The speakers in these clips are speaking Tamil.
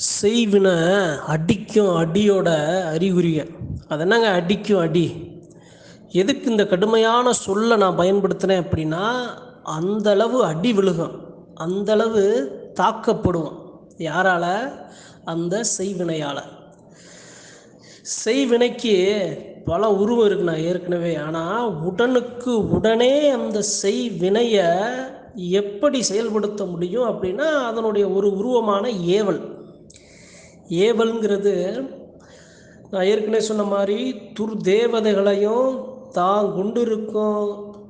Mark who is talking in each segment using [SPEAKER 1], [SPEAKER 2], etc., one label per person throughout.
[SPEAKER 1] செய்வினை அடிக்கும் அடியோட அறிகுறிய அது என்னங்க அடிக்கும் அடி? எதுக்கு இந்த கடுமையான சொல்லை நான் பயன்படுத்தினேன் அப்படின்னா அந்தளவு அடி விழுகும் அந்தளவு தாக்கப்படுவோம். யாரால? அந்த செய்வினையால். செய்வினைக்கு பல உருவம் இருக்கு நான் ஏற்கனவே. ஆனால் உடனுக்கு உடனே அந்த செய்வினையை எப்படி செயல்படுத்த முடியும் அப்படின்னா அதனுடைய ஒரு உருவமான ஏவல். ஏவல்ங்கிறது நான் ஏற்கனவே சொன்ன மாதிரி துர்தேவதைகளையும் தான் கொண்டிருக்கும்.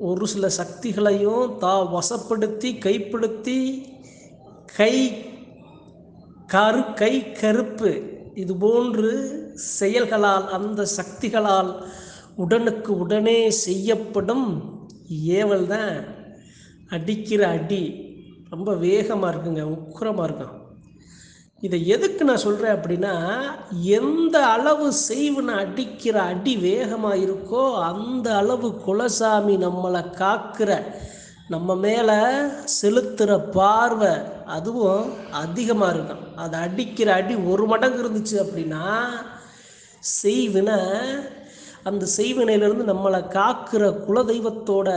[SPEAKER 1] ஒரு சில சக்திகளையும் தான் வசப்படுத்தி கைப்படுத்தி கை கரு கை கருப்பு இது போன்று செயல்களால் அந்த சக்திகளால் உடனுக்கு உடனே செய்யப்படும் ஏவல் தான் அடிக்கிற அடி. ரொம்ப வேகமாக இருக்குங்க உக்கரமாக இருக்கும். இதை எதுக்கு நான் சொல்கிறேன் அப்படின்னா எந்த அளவு செய்வனை அடிக்கிற அடி வேகமாக இருக்கோ அந்த அளவு குலசாமி நம்மளை காக்கிற நம்ம மேலே செலுத்துகிற பார்வை அதுவும் அதிகமாக இருக்கும். அது அடிக்கிற அடி ஒரு மடங்கு இருந்துச்சு அப்படின்னா செய்வினை அந்த செய்வினையிலிருந்து நம்மளை காக்கிற குலதெய்வத்தோட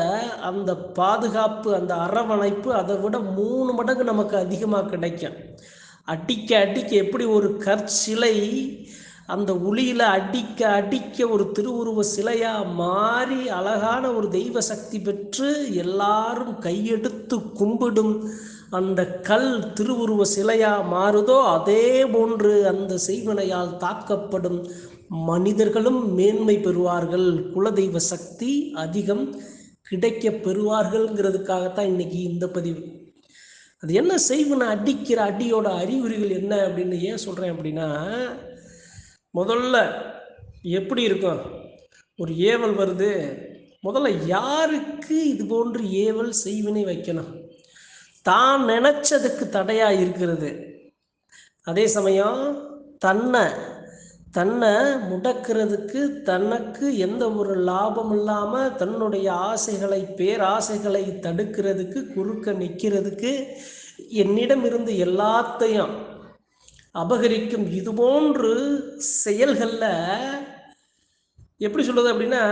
[SPEAKER 1] அந்த பாதுகாப்பு அந்த அரவணைப்பு அதை விட மூணு மடங்கு நமக்கு அதிகமாக கிடைக்கும். அடிக்க அடிக்க எப்படி ஒரு கற்சிலை அந்த உளியில் அடிக்க அடிக்க ஒரு திருவுருவ சிலையாக மாறி அழகான ஒரு தெய்வ சக்தி பெற்று எல்லாரும் கையெடுத்து கும்பிடும் அந்த கல் திருவுருவ சிலையாக மாறுதோ அதே போன்று அந்த செய்வனையால் தாக்கப்படும். மனிதர்களும் மேன்மை பெறுவார்கள். குலதெய்வ சக்தி அதிகம் கிடைக்க பெறுவார்கள்ங்கிறதுக்காகத்தான் இன்னைக்கு இந்த பதிவு. அது என்ன செய்வனை அடிக்கிற அடியோட அறிகுறிகள் என்ன அப்படின்னு ஏன் சொல்கிறேன் அப்படின்னா முதல்ல எப்படி இருக்கும்? ஒரு ஏவல் வருது. முதல்ல யாருக்கு இது போன்று ஏவல் செய்வினை வைக்கணும்? தான் நினச்சதுக்கு தடையாக இருக்கிறது. அதே சமயம் தன்னை தன்னை முடக்கிறதுக்கு தனக்கு எந்த ஒரு லாபம் இல்லாமல் தன்னுடைய ஆசைகளை பேராசைகளை தடுக்கிறதுக்கு குறுக்க நிற்கிறதுக்கு என்னிடம் இருந்து எல்லாத்தையும் அபகரிக்கும் இது போன்று செயல்களில் எப்படி சொல்கிறது அப்படின்னா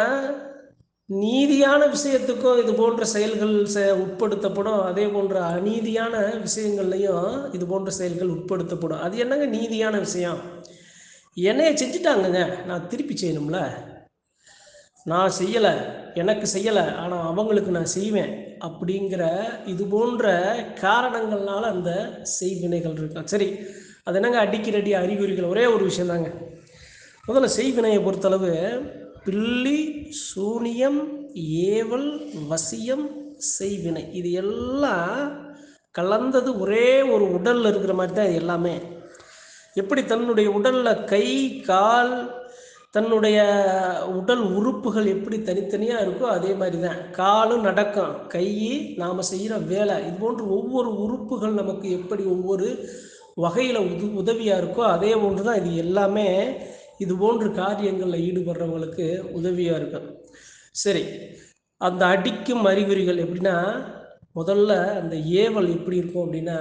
[SPEAKER 1] நீதியான விஷயத்துக்கும் இது போன்ற செயல்கள் செ உட்படுத்தப்படும். அதே போன்ற அநீதியான விஷயங்கள்லையும் இது போன்ற செயல்கள் உட்படுத்தப்படும். அது என்னங்க நீதியான விஷயம்? என்னைய செஞ்சுட்டாங்கங்க. நான் திருப்பி செய்யணும்ல. நான் செய்யலை. எனக்கு செய்யலை. ஆனால் அவங்களுக்கு நான் செய்வேன் அப்படிங்கிற இது போன்ற காரணங்கள்னால அந்த செய்வினைகள் இருக்கும் சரி. அது என்னங்க? அடிக்கடி அறிகுறிகள். ஒரே ஒரு விஷயந்தாங்க. முதல்ல செய்வினையை பொறுத்தளவு பில்லி சூனியம் ஏவல் வசியம் செய்வினை. இது எல்லாம் கலந்தது ஒரே ஒரு உடலில் இருக்கிற மாதிரி தான் இது எல்லாமே. எப்படி தன்னுடைய உடலில் கை கால் தன்னுடைய உடல் உறுப்புகள் எப்படி தனித்தனியாக இருக்கோ அதே மாதிரி தான் காலும் நடக்கும். கை நாம் செய்கிற வேலை. இது போன்று ஒவ்வொரு உறுப்புகள் நமக்கு எப்படி ஒவ்வொரு வகையில் உது உதவியாக இருக்கோ அதே போன்று தான் இது எல்லாமே இது போன்று காரியங்களில் ஈடுபடுறவங்களுக்கு உதவியாக இருக்கும். சரி அந்த அடிக்கும் அறிகுறிகள் எப்படின்னா முதல்ல அந்த ஏவல் எப்படி இருக்கும் அப்படின்னா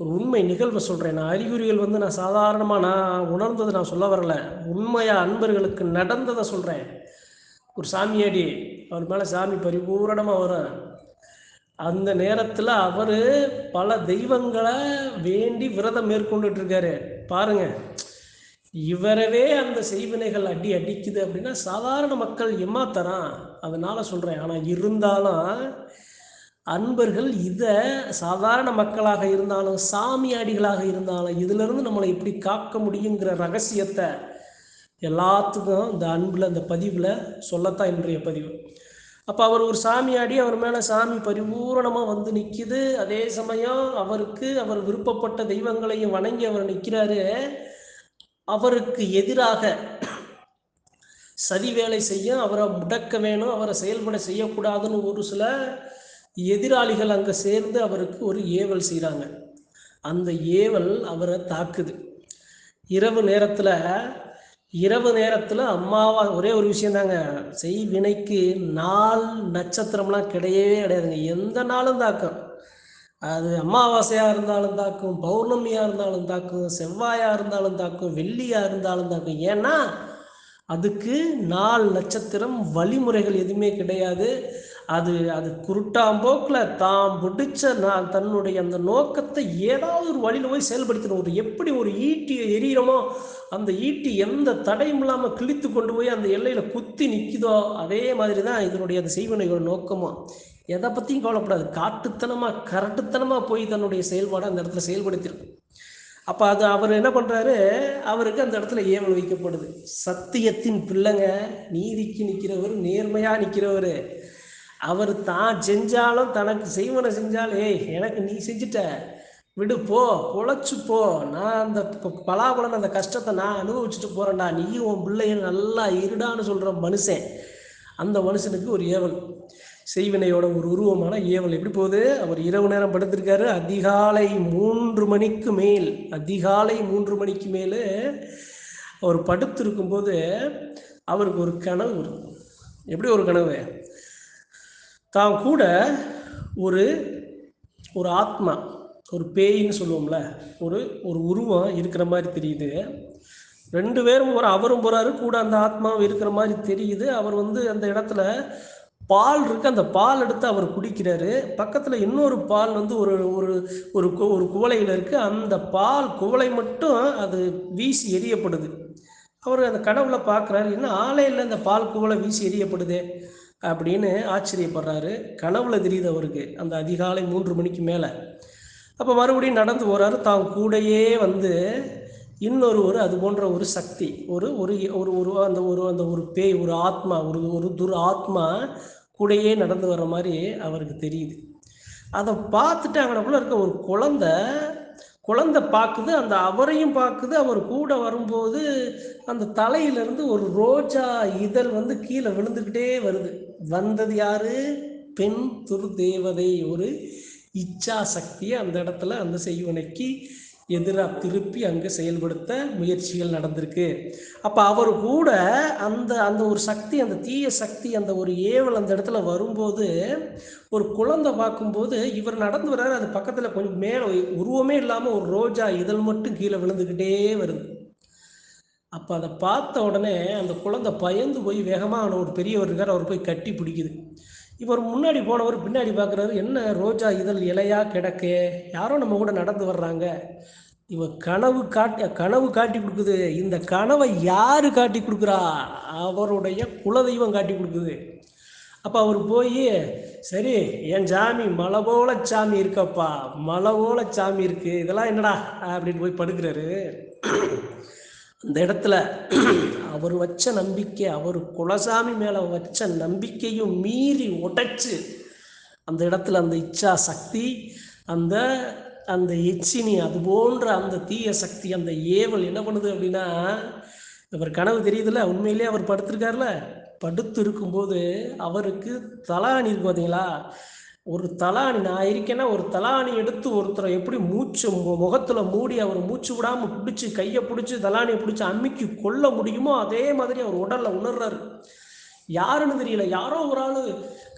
[SPEAKER 1] ஒரு உண்மை நிகழ்வை சொல்கிறேன் நான் அறிகுறிகள் வந்து நான் சாதாரணமாக நான் உணர்ந்ததை நான் சொல்ல வரல. உண்மையாக அன்பர்களுக்கு நடந்ததை சொல்கிறேன் ஒரு சாமியாடி அவர் மேலே சாமி பரிபூரணமாக வரும் அந்த நேரத்தில் அவர் பல தெய்வங்களை வேண்டி விரதம் மேற்கொண்டுட்டு இருக்காரு பாருங்க இவரவே அந்த செய்வினைகள் அடி அடிக்குது அப்படின்னா சாதாரண மக்கள் ஏமாத்தரான் அதனால சொல்கிறேன் ஆனால் இருந்தாலும் அன்பர்கள் இதை சாதாரண மக்களாக இருந்தாலும் சாமியாடிகளாக இருந்தாலும் இதிலிருந்து நம்மளை எப்படி காக்க முடியுங்கிற ரகசியத்தை எல்லாத்துக்கும் இந்த அன்பில் இந்த பதிவில் சொல்லத்தான் இன்றைய பதிவு. அப்போ அவர் ஒரு சாமியாடி அவர் மேலே சாமி பரிபூரணமாக வந்து நிற்கிது அதே சமயம் அவருக்கு அவர் விருப்பப்பட்ட தெய்வங்களையும் வணங்கி அவர் நிற்கிறாரு அவருக்கு எதிராக சதி வேலை செய்ய அவரை முடக்க வேணும் அவரை செயல்பட செய்யக்கூடாதுன்னு ஒரு சில எதிராளிகள் அங்கே சேர்ந்து அவருக்கு ஒரு ஏவல் செய்கிறாங்க அந்த ஏவல் அவரை தாக்குது. இரவு நேரத்தில் இரவு நேரத்தில் அம்மாவா ஒரே ஒரு விஷயந்தாங்க. செய் வினைக்கு நாள் நட்சத்திரம்லாம் கிடையவே கிடையாதுங்க. எந்த நாளும் தாக்கம். அது அமாவாசையாக இருந்தாலும் தாக்கும் பௌர்ணமியாக இருந்தாலும் தாக்கும் செவ்வாயாக இருந்தாலும் தாக்கும் வெள்ளியாக இருந்தாலும் தாக்கும். ஏன்னா அதுக்கு நாள் நட்சத்திரம் வழிமுறைகள் எதுவுமே கிடையாது. அது அது குருட்டாம்போக்கில் தாம் பிடிச்ச நான் தன்னுடைய அந்த நோக்கத்தை ஏதாவது ஒரு வழியில் போய் செயல்படுத்தணும் ஒரு எப்படி ஒரு ஈட்டி எரியறோமோ அந்த ஈட்டி எந்த தடையும் இல்லாமல் கிழித்து கொண்டு போய் அந்த எல்லையில் குத்தி நிற்குதோ அதே மாதிரி தான் இதனுடைய அந்த செய்வனையோட நோக்கமும். எதை பற்றியும் கவலைப்படாது. காட்டுத்தனமாக கரட்டுத்தனமாக போய் தன்னுடைய செயல்பாடை அந்த இடத்துல செயல்படுத்திடும் அப்போ அது அவர் என்ன பண்ணுறாரு அவருக்கு அந்த இடத்துல ஏவல் வைக்கப்படுது. சத்தியத்தின் பிள்ளைங்க நீதிக்கு நிற்கிறவர் நேர்மையாக நிற்கிறவர் அவர் தான் செஞ்சாலும் தனக்கு செய்வனை செஞ்சாலே ஏய் எனக்கு நீ செஞ்சிட்ட. விடு போ பொழைச்சு போ. நான் அந்த பலாபலன் அந்த கஷ்டத்தை நான் அனுபவிச்சுட்டு போகிறேன்டா நீயும் உன் பிள்ளைகள் நல்லா இருடான்னு சொல்கிற மனுஷன். அந்த மனுஷனுக்கு ஒரு ஏவல். செய்வினையோட ஒரு உருவமான ஏவல். எப்படி போகுது? அவர் இரவு நேரம் படுத்திருக்காரு. அதிகாலை மூன்று மணிக்கு மேல். அதிகாலை மூன்று மணிக்கு மேலே அவர் படுத்திருக்கும்போது அவருக்கு ஒரு கனவு. எப்படி ஒரு கனவு? தான் கூட ஒரு ஒரு ஆத்மா ஒரு பேயின்னு சொல்லுவோம்ல ஒரு ஒரு உருவம் இருக்கிற மாதிரி தெரியுது. ரெண்டு பேரும் ஒரு அவரும் போகிறாரு கூட அந்த ஆத்மாவும் இருக்கிற மாதிரி தெரியுது. அவர் வந்து அந்த இடத்துல பால் இருக்கு அந்த பால் எடுத்து அவர் குடிக்கிறாரு. பக்கத்தில் இன்னொரு பால் வந்து ஒரு ஒரு ஒரு ஒரு குவளையில் இருக்குது அந்த பால் குவளை மட்டும் அது வீசி எரியப்படுது அவர் அந்த கடவுளை பார்க்குறாரு. இன்னும் ஆலையில் அந்த பால் குவளை வீசி எரியப்படுதே அப்படின்னு ஆச்சரியப்படுறாரு. கனவுல தெரியுது அவருக்கு. அந்த அதிகாலை மூன்று மணிக்கு மேலே. அப்போ மறுபடியும் நடந்து போகிறாரு தான் கூடையே வந்து இன்னொரு ஒரு அது போன்ற ஒரு சக்தி ஒரு ஒரு ஒரு ஒரு அந்த ஒரு அந்த ஒரு பேய் ஒரு ஆத்மா ஒரு ஒரு துர் ஆத்மா கூடையே நடந்து வர்ற மாதிரி அவருக்கு தெரியுது. அதை பார்த்துட்டு அவனுக்குள்ள இருக்க ஒரு குழந்த குழந்தை பார்க்குது அந்த அவரையும் பார்க்குது அவர் கூட வரும்போது அந்த தலையிலிருந்து ஒரு ரோஜா இதழ் வந்து கீழே விழுந்துக்கிட்டே வருது. வந்தது யாரு? பெண் துரு தேவதை ஒரு இச்சா சக்தியை அந்த இடத்துல அந்த செய்வனைக்கு எதிராக திருப்பி அங்கே செயல்படுத்த முயற்சிகள் நடந்திருக்கு. அப்போ அவர் கூட அந்த அந்த ஒரு சக்தி அந்த தீய சக்தி அந்த ஒரு ஏவல் அந்த இடத்துல வரும்போது ஒரு குழந்தை பார்க்கும்போது இவர் நடந்து வர்றாரு அது பக்கத்தில் கொஞ்சம் மேலே உருவமே இல்லாமல் ஒரு ரோஜா இதழ் மட்டும் கீழே விழுந்துக்கிட்டே வருது. அப்போ அதை பார்த்த உடனே அந்த குழந்தை பயந்து போய் வேகமாக ஒரு பெரியவர் இருக்கார் அவர் போய் கட்டி பிடிக்குது. இவர் முன்னாடி போனவர் பின்னாடி பார்க்குறாரு என்ன ரோஜா இதழ் இலையா கிடக்கு? யாரோ நம்ம கூட நடந்து வர்றாங்க. இவர் கனவு காட்டி கனவு காட்டி கொடுக்குது. இந்த கனவை யார் காட்டி கொடுக்குறா? அவருடைய குலதெய்வம் காட்டி கொடுக்குது. அப்போ அவர் போய் சரி என் சாமி மலை போல சாமி இருக்கப்பா மலை போல சாமி இருக்கு. இதெல்லாம் என்னடா? அப்படின்னு போய் படுக்கிறாரு. அந்த இடத்துல அவர் வச்ச நம்பிக்கை அவர் குலசாமி மேலே வச்ச நம்பிக்கையும் மீறி உடைச்சு அந்த இடத்துல அந்த இச்சா சக்தி அந்த அந்த எச்சினி அது போன்ற அந்த தீய சக்தி அந்த ஏவல் என்ன பண்ணுது அப்படின்னா இவர் கனவு தெரியுதுல்ல? உண்மையிலேயே அவர் படுத்திருக்காருல படுத்து இருக்கும்போது அவருக்கு தலாணி இருக்கு பார்த்தீங்களா ஒரு தலாணி நான் இருக்கேன்னா ஒரு தலாணி எடுத்து ஒருத்தரை எப்படி மூச்சு முகத்தில் மூடி அவர் மூச்சு விடாமல் பிடிச்சி கையை பிடிச்சி தலாணியை பிடிச்சி அம்மிக்கு கொல்ல முடியுமோ அதே மாதிரி அவர் உடலில் உணர்றாரு. யாருன்னு தெரியல. யாரோ ஒரு ஆள்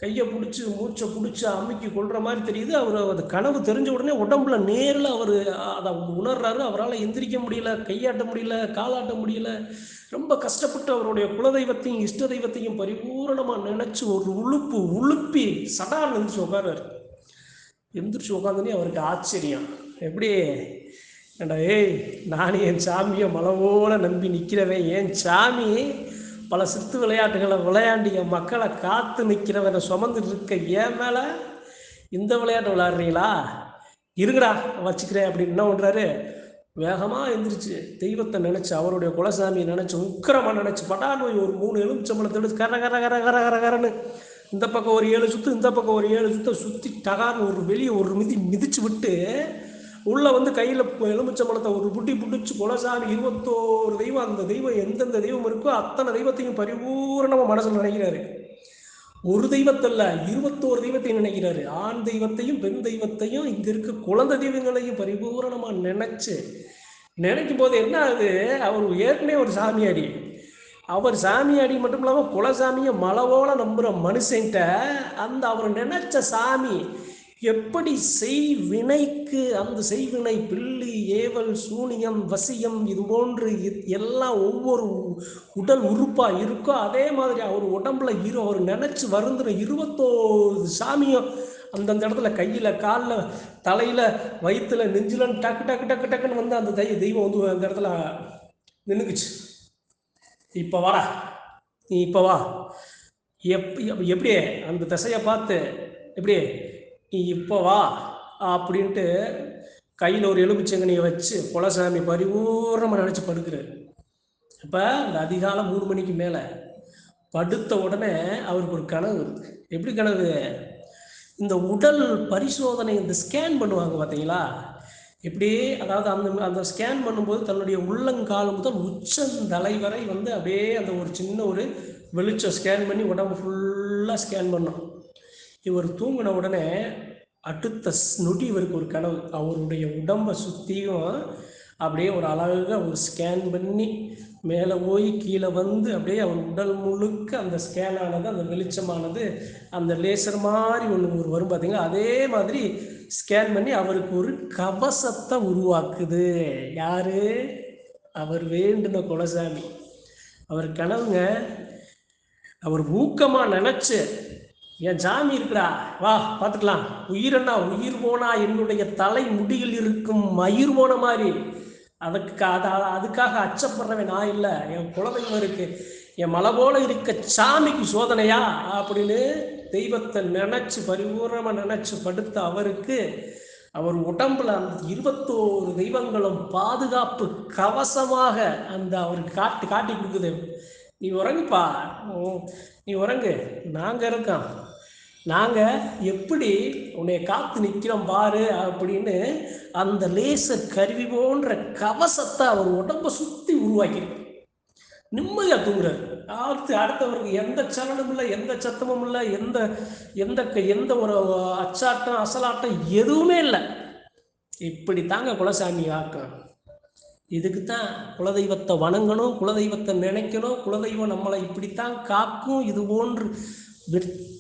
[SPEAKER 1] கையை பிடிச்சி மூச்சை பிடிச்சி அமுக்கி கொள்கிற மாதிரி தெரியுது. அவர் அது கனவு தெரிஞ்ச உடனே உடம்புல நேரில் அவர் அதை உணர்றாரு. அவரால் எந்திரிக்க முடியல கையாட்ட முடியல காலாட்ட முடியல. ரொம்ப கஷ்டப்பட்டு அவருடைய குலதெய்வத்தையும் இஷ்ட தெய்வத்தையும் பரிபூரணமாக நினச்சி ஒரு உழுப்பு உழுப்பி சடான் எந்திரிச்சு உட்காராரு எந்திரிச்சு உட்காந்துனே அவருக்கு ஆச்சரியம். எப்படி ஏண்டா ஏய் நான் என் சாமியை மலவோல நம்பி நிற்கிறவன் என் சாமி பல சித்து விளையாட்டுகளை விளையாண்டு என் மக்களை காத்து நிற்கிறவனை சுமந்துட்டு இருக்க ஏன் மேலே இந்த விளையாட்டு விளையாடுறீங்களா? இருங்கடா வச்சுக்கிறேன் அப்படின்னு என்ன பண்ணுறாரு வேகமாக எந்திரிச்சு தெய்வத்தை நினச்சி அவருடைய குலசாமியை நினச்சி உக்கிரமாக நினச்சி படா நோய் ஒரு மூணு எலுமிச்சம்பளத்தை எடுத்து கர கர கர கர கர கரன்னு இந்த பக்கம் ஒரு ஏழு சுற்று இந்த பக்கம் ஒரு ஏழு சுற்ற சுற்றி டகார்னு ஒரு வெளியே ஒரு மிதி மிதிச்சு விட்டு உள்ளே வந்து கையில் எலுமிச்சம்பழத்தை ஒரு புட்டி புடிச்சு குலசாமி இருபத்தோரு தெய்வம் அந்த தெய்வம் எந்தெந்த தெய்வம் இருக்கோ அத்தனை தெய்வத்தையும் பரிபூர்ணமாக மனசில் நினைக்கிறாரு. ஒரு தெய்வத்தல்ல இருபத்தோரு தெய்வத்தையும் நினைக்கிறாரு. ஆண் தெய்வத்தையும் பெண் தெய்வத்தையும் இங்க இருக்க குழந்தை தெய்வங்களையும் பரிபூரணமா நினைச்சு நினைக்கும் போது என்ன ஆகுது? அவர் ஏற்கனவே ஒரு சாமியாடி. அவர் சாமியாடி மட்டும் இல்லாமல் குலசாமியை மலவோல நம்புகிற மனுஷன்ட்ட அந்த அவர் நினைச்ச சாமி எப்படி செய்வினைக்கு அந்த செய்வினை பில்லி ஏவல் சூனியம் வசியம் இது போன்று எல்லாம் ஒவ்வொரு உடல் உறுப்பா இருக்கோ அதே மாதிரி அவர் உடம்புல இரு அவர் நினைச்சு வருந்துற இருபத்தோரு சாமியும் அந்தந்த இடத்துல கையில காலில் தலையில வயிற்றுல நெஞ்சில டக்கு டக்கு டக்கு டக்குன்னு வந்து அந்த தெய் தெய்வம் வந்து அந்த இடத்துல நின்றுக்குச்சு இப்போ வாடா. நீ இப்போ வா. எப் எப்- எப்படி அந்த திசையை பார்த்து எப்படி நீ இப்போ வா அப்படின்ட்டு கையில் ஒரு எலுமிச்சங்கனியை வச்சு குலசாமி பரிபூர்ணமாக நினச்சி படுக்கிறார். அப்போ அந்த அதிகாலை மூணு மணிக்கு மேலே படுத்த உடனே அவருக்கு ஒரு கனவு வருது. எப்படி கனவு? இந்த உடல் பரிசோதனை இந்த ஸ்கேன் பண்ணுவாங்க பார்த்தீங்களா இப்படி அதாவது அந்த அந்த ஸ்கேன் பண்ணும்போது தன்னுடைய உள்ளங்கால் முதல் உச்சந்தலை வரை வந்து அப்படியே அந்த ஒரு சின்ன ஒரு வெளிச்சம் ஸ்கேன் பண்ணி உடம்பு ஃபுல்லாக ஸ்கேன் பண்ணும். இவர் தூங்கின உடனே அடுத்த நொடி இவருக்கு ஒரு கனவு. அவருடைய உடம்பை சுற்றியும் அப்படியே ஒரு அழகாக ஒரு ஸ்கேன் பண்ணி மேலே போய் கீழே வந்து அப்படியே அவர் உடல் முழுக்க அந்த ஸ்கேன் ஆனது அந்த வெளிச்சமானது அந்த லேசர் மாதிரி ஒன்று ஒரு வரும் பார்த்தீங்களா அதே மாதிரி ஸ்கேன் பண்ணி அவருக்கு ஒரு கவசத்தை உருவாக்குது. யாரு? அவர் வேண்டின குலசாமி. அவர் கனவுங்க அவர் ஊக்கமாக நினச்சி என் ஜாமி இருக்குடா வா பார்த்துக்கலாம். உயிரண்ணா உயிர் போனா என்னுடைய தலை முடியில் இருக்கும் மயிர் போன மாதிரி. அதுக்கு அதை அதுக்காக அச்சப்படுறவன் நான் இல்லை. என் குழந்தைங்க இருக்கு. என் மலை போல இருக்க சாமிக்கு சோதனையா? அப்படின்னு தெய்வத்தை நினைச்சு பரிபூர்ணமா நினைச்சு படுத்த அவருக்கு அவர் உடம்புல அந்த இருபத்தோரு தெய்வங்களும் பாதுகாப்பு கவசமாக அந்த அவருக்கு காட்டி காட்டி கொடுக்குது. நீ உறங்குப்பா. நீ உறங்கு. நாங்க இருக்கோம். நாங்க எப்படி உன்னை காத்து நிற்கிறோம் பாரு அப்படின்னு அந்த லேசர் கருவி போன்ற கவசத்தை அவர் உடம்ப சுத்தி உருவாக்கியிருக்கு. நிம்மதியாக தூங்குறாரு. அடுத்து அடுத்தவருக்கு எந்த சலனமும் இல்லை எந்த சத்தமும் இல்லை எந்த எந்த க- எந்த ஒரு அச்சாட்டம் அசலாட்டம் எதுவுமே இல்லை. இப்படி தாங்க குலசாமி ஆக்கம். இதுக்கு தான் குலதெய்வத்தை வணங்கணும் குலதெய்வத்தை நினைக்கணும் குலதெய்வம் நம்மளை இப்படித்தான் காக்கும். இது போன்று வி-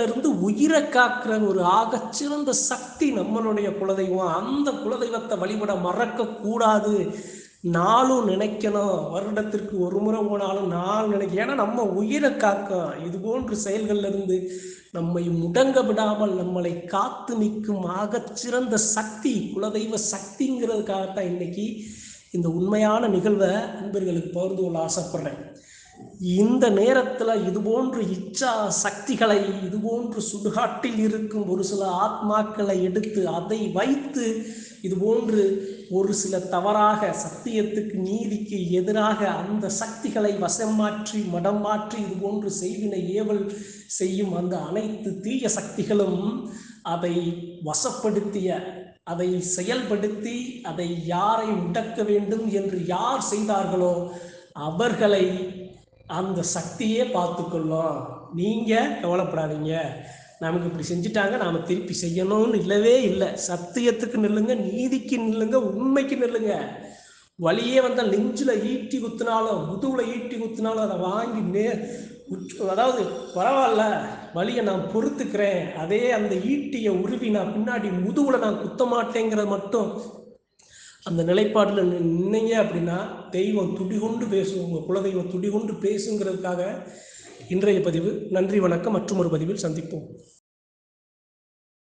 [SPEAKER 1] இருந்து உயிரை காக்கிற ஒரு ஆகச்சிறந்த சக்தி நம்மளுடைய குலதெய்வம். அந்த குலதெய்வத்தை வழிபட மறக்கக்கூடாது. நாளும் நினைக்கணும். வருடத்திற்கு ஒரு முறை போனாலும் நாள் நினைக்க ஏன்னா நம்ம உயிரை காக்கும் இது போன்ற செயல்கள்ல இருந்து நம்மை முடங்க விடாமல் நம்மளை காத்து நிற்கும் ஆகச்சிறந்த சக்தி குலதெய்வ சக்திங்கிறதுக்காகத்தான் இன்னைக்கு இந்த உண்மையான நிகழ்வை நண்பர்களுக்கு பகிர்ந்து கொள்ள ஆசைப்படுறேன். இந்த நேரத்துல இது போன்று இச்சா சக்திகளை இது போன்று சுடுகாட்டில் இருக்கும் ஒரு சில ஆத்மாக்களை எடுத்து அதை வைத்து இது போன்று ஒரு சில தவறாக சத்தியத்துக்கு நீதிக்கு எதிராக அந்த சக்திகளை வசம் மாற்றி மடம் மாற்றி இது போன்று செய்வினை ஏவல் செய்யும் அந்த அனைத்து தீய சக்திகளும் அதை வசப்படுத்திய அதை செயல்படுத்தி அதை யாரை முடக்க வேண்டும் என்று யார் செய்தார்களோ அவர்களை அந்த சக்தியே பார்த்துக்கொள்ளும். நீங்க கவலைப்படாதீங்க. நமக்கு இப்படி செஞ்சுட்டாங்க நாம திருப்பி செய்யணும்னு இல்லவே இல்லை. சத்தியத்துக்கு நில்லுங்க நீதிக்கு நில்லுங்க உண்மைக்கு நில்லுங்க. வழியே வந்தால் நெஞ்சில் ஈட்டி குத்தினாலும் முதுகுல ஈட்டி குத்தினாலோ அதை வாங்கி நே அதாவது பரவாயில்ல வழியை நான் பொறுத்துக்கிறேன். அதே அந்த ஈட்டியை உருவி நான் பின்னாடி முதுகுல நான் குத்த மாட்டேங்கிறத மட்டும். அந்த நிலைப்பாட்டில் நின்னீங்க அப்படின்னா தெய்வம் துடிகொண்டு பேசும் உங்கள் குலதெய்வம் துடிகொண்டு பேசுங்கிறதுக்காக இன்றைய பதிவு நன்றி வணக்கம் மற்றும் ஒரு பதிவில் சந்திப்போம்.